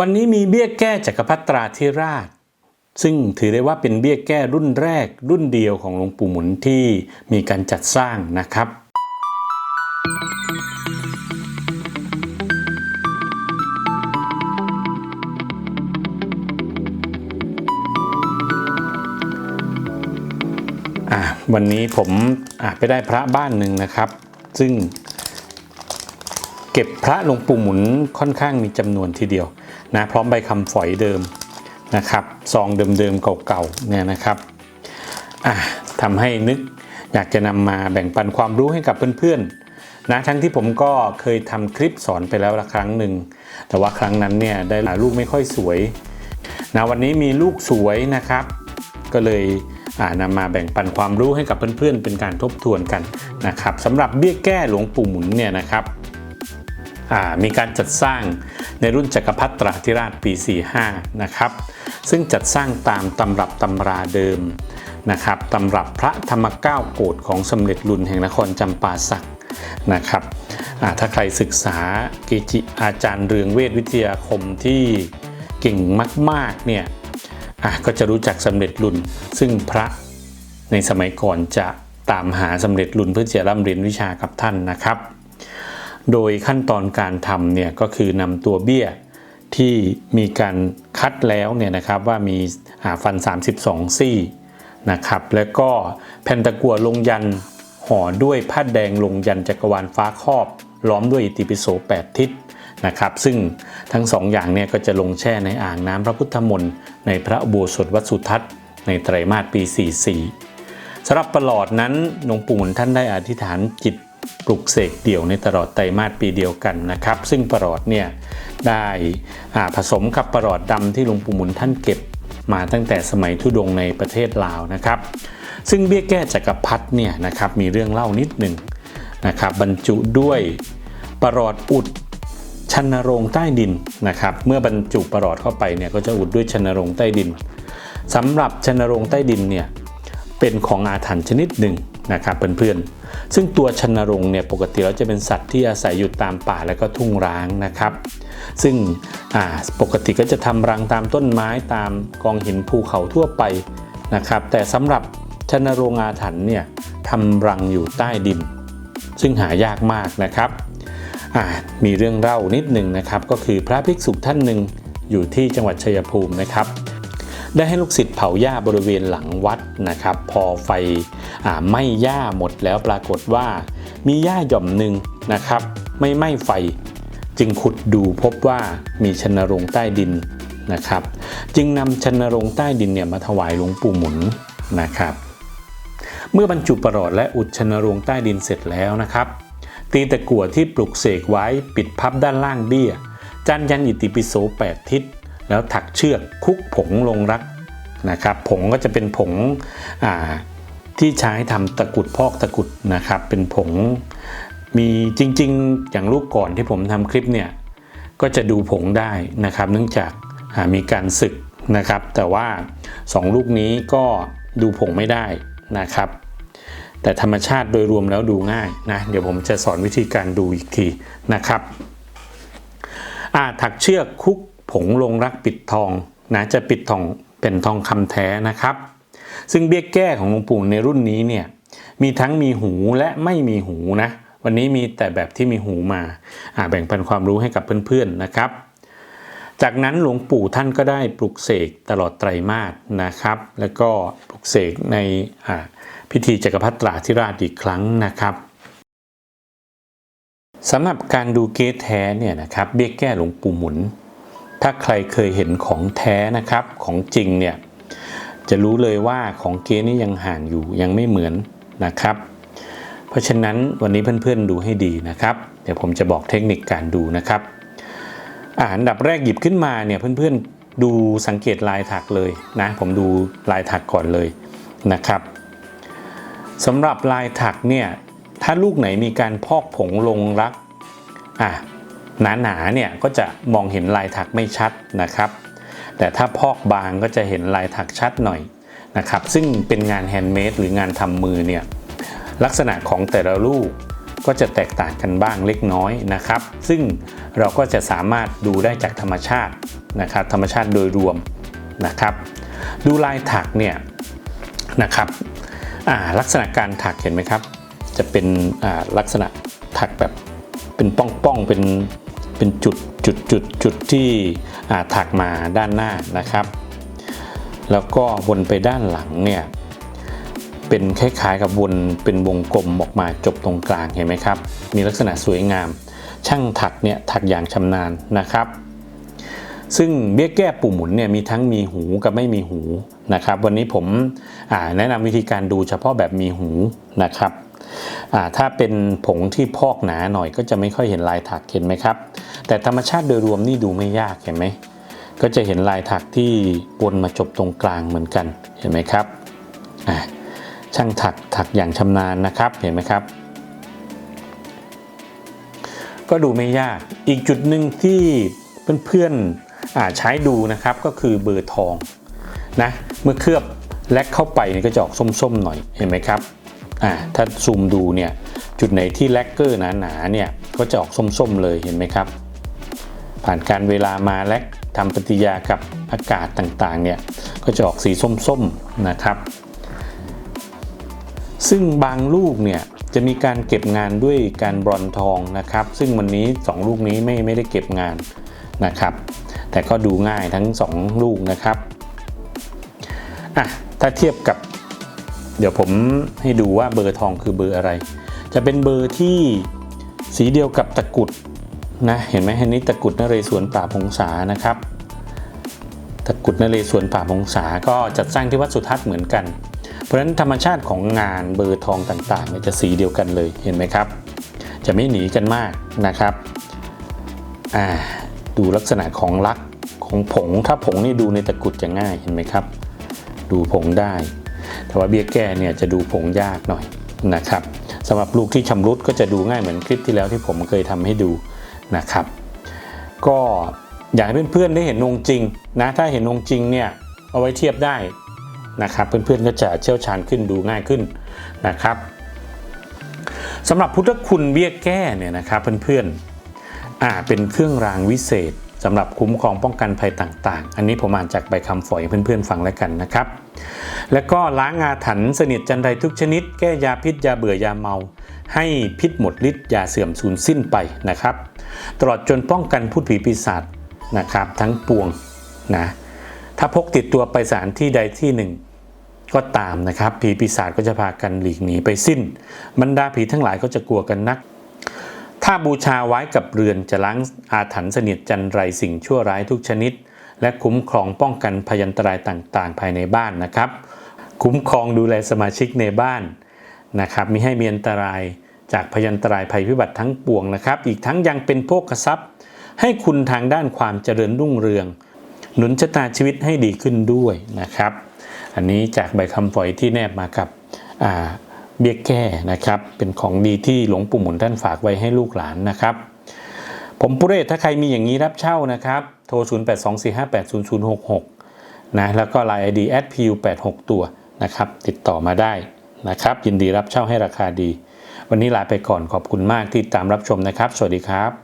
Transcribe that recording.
วันนี้มีเบี้ยแก้จักรพรรดิตราธิราช ซึ่งถือได้ว่าเป็นเบี้ยแก้รุ่นแรกรุ่นเดียวของหลวงปู่หมุนที่มีการจัดสร้างนะครับอะวันนี้ผมอะไปได้พระบ้านหนึ่งนะครับ ซึ่งเก็บพระหลวงปู่หมุนค่อนข้างมีจำนวนทีเดียว นะพร้อมใบคำฝอยเดิมนะครับซองเดิมๆเก่าๆเนี่ยนะครับอะทำให้นึกอยากจะนำมาแบ่งปันความรู้ให้กับเพื่อนๆนะทั้งที่ผมก็เคยทำคลิปสอนไปแล้วละครั้งหนึ่ง แต่ว่าครั้งนั้นเนี่ยได้ลูกไม่ค่อยสวยนะวันนี้มีลูกสวยนะครับ ก็เลยอ่านำมาแบ่งปันความรู้ให้กับเพื่อนๆ เป็นการทบทวนกันนะครับสำหรับเบี้ยแก้หลวงปู่หมุนเนี่ยนะครับอ่ามีการจัดสร้าง ในรุ่นจักรพรรดิตราธิราชปี 45 นะครับ ซึ่งจัดสร้างตามตำรับตำราเดิมนะครับตำรับพระธรรมเก้าโกฏของสมเด็จรุ่นแห่งนครจำปาสักนะครับถ้าใครศึกษาเกจิอาจารย์เรืองเวทวิทยาคมที่เก่งมากๆเนี่ยก็จะรู้จักสมเด็จรุ่นซึ่งพระในสมัยก่อนจะตามหาสมเด็จรุ่นเพื่อจะร่ำเรียนวิชากับท่านนะครับ โดยขั้นตอนการทำเนี่ยก็คือนำตัวเบี้ยที่มีการคัดแล้วเนี่ยนะครับว่ามีาฟัน 32 ซี่นะครับแล้วก็แผ่นตะกั่วลงยันห่อด้วยผ้าแดงลงยันจักรวาลฟ้าครอบ ล้อมด้วยอิติปิโส 8 ทิศนะครับ ซึ่งทั้งสองอย่างเนี่ยก็จะลงแช่ในอ่างน้ำพระพุทธมนต์ในพระโบสถวัดสุทัศน์ ในไตรมาสปี 44สำหรับประหลอดนั้นหลวงปู่หมุนท่านได้อธิษฐานจิต ปลุกเสกเดี่ยวในตลอดไตรมาสปีเดียวกันนะครับ ซึ่งประหลอดเนี่ยได้ผสมกับประหลอดดำที่หลวงปู่หมุนท่านเก็บมาตั้งแต่สมัยทุดงในประเทศลาวนะครับ ซึ่งเบี้ยแก้จักรพรรดิเนี่ยนะครับมีเรื่องเล่านิดหนึ่งนะครับบรรจุด้วยประหลอดอุดชันโรงใต้ดินนะครับเมื่อบรรจุประหลอดเข้าไปเนี่ยก็จะอุดด้วยชันโรงใต้ดินสำหรับชันโรงใต้ดินเนี่ยเป็นของอาถรรพ์ชนิดหนึ่ง นะครับเพื่อนๆ ซึ่งตัวชันรงเนี่ยปกติแล้วจะเป็นสัตว์ที่อาศัยอยู่ตามป่าและก็ทุ่งร้างนะครับ ซึ่งปกติก็จะทำรังตามต้นไม้ตามกองหินภูเขาทั่วไปนะครับ แต่สำหรับชันรงอาถรรพ์เนี่ยทำรังอยู่ใต้ดิน ซึ่งหายากมากนะครับ มีเรื่องเล่านิดหนึ่งนะครับ ก็คือพระภิกษุท่านหนึ่งอยู่ที่จังหวัดชัยภูมินะครับ ได้ให้ลูกศิษย์เผาหญ้าบริเวณหลังวัดนะครับ พอไฟอไหม้หญ้าหมดแล้วปรากฏว่ามีหญ้าหย่อมหนึ่งนะครับ ไม่ไหม้ไฟจึงขุดดูพบว่ามีชนรงใต้ดินนะครับ จึงนำชนรงใต้ดินเนี่ยมาถวายหลวงปู่หมุนนะครับ เมื่อบรรจุประหลอดและอุดชนรงใต้ดินเสร็จแล้วนะครับ ตีตะกั่วที่ปลุกเสกไว้ปิดพับด้านล่างเบี้ย จันยันอิติปิโส8ทิศ แล้วถักเชือกคุกผงลงรักนะครับ ผงก็จะเป็นผงที่ใช้ทำตะกุดพอกตะกุดนะครับ เป็นผงมีจริงๆ อย่างลูกก่อนที่ผมทำคลิปเนี่ยก็จะดูผงได้นะครับ เนื่องจากามีการสึกนะครับ แต่ว่า 2 ลูกนี้ก็ดูผงไม่ได้นะครับ แต่ธรรมชาติโดยรวมแล้วดูง่ายนะเดี๋ยวผมจะสอนวิธีการดูอีกทีนะครับถักเชือกคุก ผงลงรักปิดทองนะจะปิดทองเป็นทองคำแท้นะครับ ซึ่งเบี้ยแก้ของหลวงปู่ในรุ่นนี้เนี่ยมีทั้งมีหูและไม่มีหูนะวันนี้มีแต่แบบที่มีหูมาแบ่งปันความรู้ให้กับเพื่อนๆนะครับ จากนั้นหลวงปู่ท่านก็ได้ปลุกเสกตลอดไตรมาสนะครับ แล้วก็ปลุกเสกในพิธีจักรพรรดิตราธิราชอีกครั้งนะครับสำหรับการดูเกสแท้เนี่ยนะครับเบี้ยแก้หลวงปู่หมุน ถ้าใครเคยเห็นของแท้นะครับของจริงเนี่ยจะรู้เลยว่าของเกสนี่ยังห่างอยู่ยังไม่เหมือนนะครับ เพราะฉะนั้นวันนี้เพื่อนๆดูให้ดีนะครับ เดี๋ยวผมจะบอกเทคนิคการดูนะครับอ่าอันดับแรกหยิบขึ้นมาเนี่ยเพื่อนๆดูสังเกตลายถักเลยนะผมดูลายถักก่อนเลยนะครับสำหรับลายถักเนี่ยถ้าลูกไหนมีการพอกผงลงรักอะ หนาๆเนี่ยก็จะมองเห็นลายถักไม่ชัดนะครับ แต่ถ้าพอกบางก็จะเห็นลายถักชัดหน่อยนะครับ ซึ่งเป็นงานแฮนด์เมดหรืองานทำมือเนี่ยลักษณะของแต่ละลูกก็จะแตกต่างกันบ้างเล็กน้อยนะครับ ซึ่งเราก็จะสามารถดูได้จากธรรมชาตินะครับ ธรรมชาติโดยรวมนะครับ ดูลายถักเนี่ยนะครับลักษณะการถักเห็นไหมครับ จะเป็นลักษณะถักแบบเป็นป้องๆเป็น เป็นจุดจุดจุดจุดที่ถักมาด้านหน้านะครับ แล้วก็วนไปด้านหลังเนี่ยเป็นคล้ายๆกับวนเป็นวงกลมออกมาจบตรงกลางเห็นไหมครับ มีลักษณะสวยงาม ช่างถักเนี่ยถักอย่างชำนาญนะครับซึ่งเบี้ยแก้ปุ่มหมุนเนี่ยมีทั้งมีหูกับไม่มีหูนะครับ วันนี้ผมแนะนำวิธีการดูเฉพาะแบบมีหูนะครับ ถ้าเป็นผงที่พอกหนาหน่อยก็จะไม่ค่อยเห็นลายถักเห็นไหมครับ แต่ธรรมชาติโดยรวมนี่ดูไม่ยากเห็นไหมก็จะเห็นลายถักที่วนมาจบตรงกลางเหมือนกันเห็นไหมครับช่างถักถักอย่างชำนาญนะครับเห็นไหมครับ ก็ดูไม่ยากอีกจุดหนึ่งที่เพื่อนๆใช้ดูนะครับก็คือเบอร์ทองนะเมื่อเคลือบแลกเข้าไปก็จะออกส้มๆหน่อยเห็นไหมครับ อ่าถ้าซูมดูเนี่ยจุดไหนที่แลกเกอร์หนาๆเนี่ยก็จะออกส้มๆเลยเห็นไหมครับ ผ่านการเวลามาแลกทำปฏิยากับอากาศต่างๆเนี่ยก็จะออกสีส้มๆนะครับ ซึ่งบางลูกเนี่ยจะมีการเก็บงานด้วยการบรอนทองนะครับ ซึ่งวันนี้ 2 ลูกนี้ไม่ไม่ได้เก็บงานนะครับ แต่ก็ดูง่ายทั้ง 2 ลูกนะครับอะถ้าเทียบกับ เดี๋ยวผมให้ดูว่าเบอร์ทองคือเบอร์อะไร จะเป็นเบอร์ที่สีเดียวกับตะกุดนะเห็นไหมอันนี้ตะกุดนเรศวรป่าพงษานะครับตะกุดนเรศวรป่าพงษาก็จัดสร้างที่วัดสุทัศน์เหมือนกัน เพราะฉะนั้นธรรมชาติของงานเบอร์ทองต่างๆจะสีเดียวกันเลยเห็นไหมครับ จะไม่หนีกันมากนะครับอ่าดูลักษณะของลักของผงถ้าผงนี่ดูในตะกุดจะง่ายเห็นไหมครับ ดูผงได้ แต่ว่าเบี้ยแก้เนี่ยจะดูผงยากหน่อยนะครับสำหรับลูกที่ชำรุดก็จะดูง่ายเหมือนคลิปที่แล้วที่ผมเคยทำให้ดูนะครับ ก็อยากให้เพื่อนๆได้เห็นองค์จริงนะถ้าเห็นองค์จริงเนี่ยเอาไว้เทียบได้นะครับเพื่อนๆก็จะเชี่ยวชาญขึ้นดูง่ายขึ้นนะครับสำหรับพุทธคุณเบี้ยแก้เนี่ยนะครับเพื่อนๆอ่าเป็นเครื่องรางวิเศษ สำหรับคุ้มครองป้องกันภัยต่างๆ อันนี้ผมอ่านจากใบคำฝอยเพื่อนๆฟังแล้วกันนะครับ แล้วก็ล้างอาถรรพ์เสนิทจันไรทุกชนิด แก้ยาพิษยาเบื่อยาเมา ให้พิษหมดฤทธิ์ยาเสื่อมสูญสิ้นไปนะครับ ตลอดจนป้องกันพูดผีปีศาจนะครับทั้งปวงนะถ้าพกติดตัวไปสถานที่ใดที่หนึ่งก็ตามนะครับ ผีปีศาจก็จะพากันหลีกหนีไปสิ้น บรรดาผีทั้งหลายก็จะกลัวกันนัก ถ้าบูชาไว้กับเรือนจะล้างอาถรรพ์เสนิทจันไรสิ่งชั่วร้ายทุกชนิด และคุ้มครองป้องกันพยันตรายต่างๆ ภายในบ้านนะครับ คุ้มครองดูแลสมาชิกในบ้านนะครับมิให้มีอันตรายจากพยันตรายภัยพิบัติทั้งปวงนะครับ อีกทั้งยังเป็นโภคทรัพย์ ให้คุณทางด้านความเจริญรุ่งเรือง หนุนชะตาชีวิตให้ดีขึ้นด้วยนะครับ อันนี้จากใบคำฝอยที่แนบมากับอ่า เบี้ยแก้นะครับ เป็นของดีที่หลวงปู่หมุนท่านฝากไว้ให้ลูกหลานนะครับ ผมปุเรศถ้าใครมีอย่างนี้รับเช่านะครับ โทร 0824580066 นะ แล้วก็ Line ID @pu86 ตัวนะครับ ติดต่อมาได้นะครับ ยินดีรับเช่าให้ราคาดี วันนี้ลาไปก่อนขอบคุณมากที่ตามรับชมนะครับ สวัสดีครับ